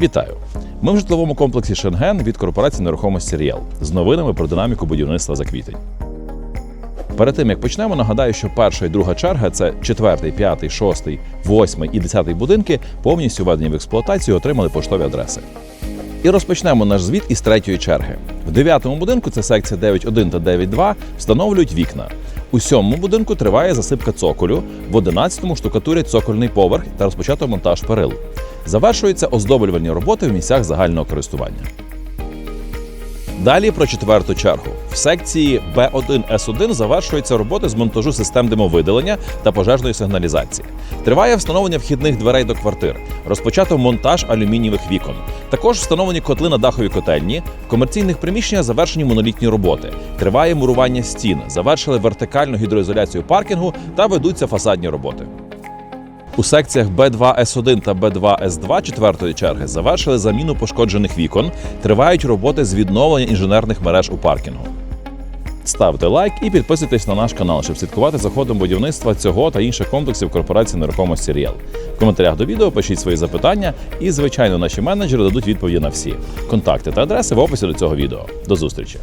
Вітаю! Ми в житловому комплексі Шенген від корпорації нерухомості Ріел з новинами про динаміку будівництва за квітень. Перед тим як почнемо, нагадаю, що перша і друга черга це четвертий, п'ятий, шостий, восьмий і десятий будинки повністю введені в експлуатацію, отримали поштові адреси. І розпочнемо наш звіт із третьої черги. В дев'ятому будинку це секція 9.1 та 9.2, встановлюють вікна. У сьомому будинку триває засипка цоколю, в одинадцятому штукатурять цокольний поверх та розпочато монтаж перил. Завершуються оздоблювальні роботи в місцях загального користування. Далі про четверту чергу. В секції Б1С1 завершуються роботи з монтажу систем димовидалення та пожежної сигналізації. Триває встановлення вхідних дверей до квартир. Розпочато монтаж алюмінієвих вікон. Також встановлені котли на дахові котельні. В комерційних приміщеннях завершені монолітні роботи. Триває мурування стін. Завершили вертикальну гідроізоляцію паркінгу та ведуться фасадні роботи. У секціях Б2С1 та Б2С2 четвертої черги завершили заміну пошкоджених вікон. Тривають роботи з відновлення інженерних мереж у паркінгу. Ставте лайк і підписуйтесь на наш канал, щоб слідкувати за ходом будівництва цього та інших комплексів корпорації нерухомості Ріел. В коментарях до відео пишіть свої запитання, і, звичайно, наші менеджери дадуть відповіді на всі. Контакти та адреси в описі до цього відео. До зустрічі!